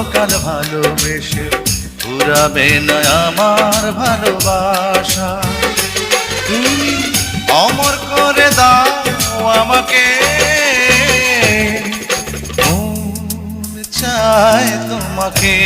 অনন্তকাল ভালোবেসে পুরাবে না আমার ভালোবাসা। তুমি অমর করে দাও আমাকে। চায় তোমাকে।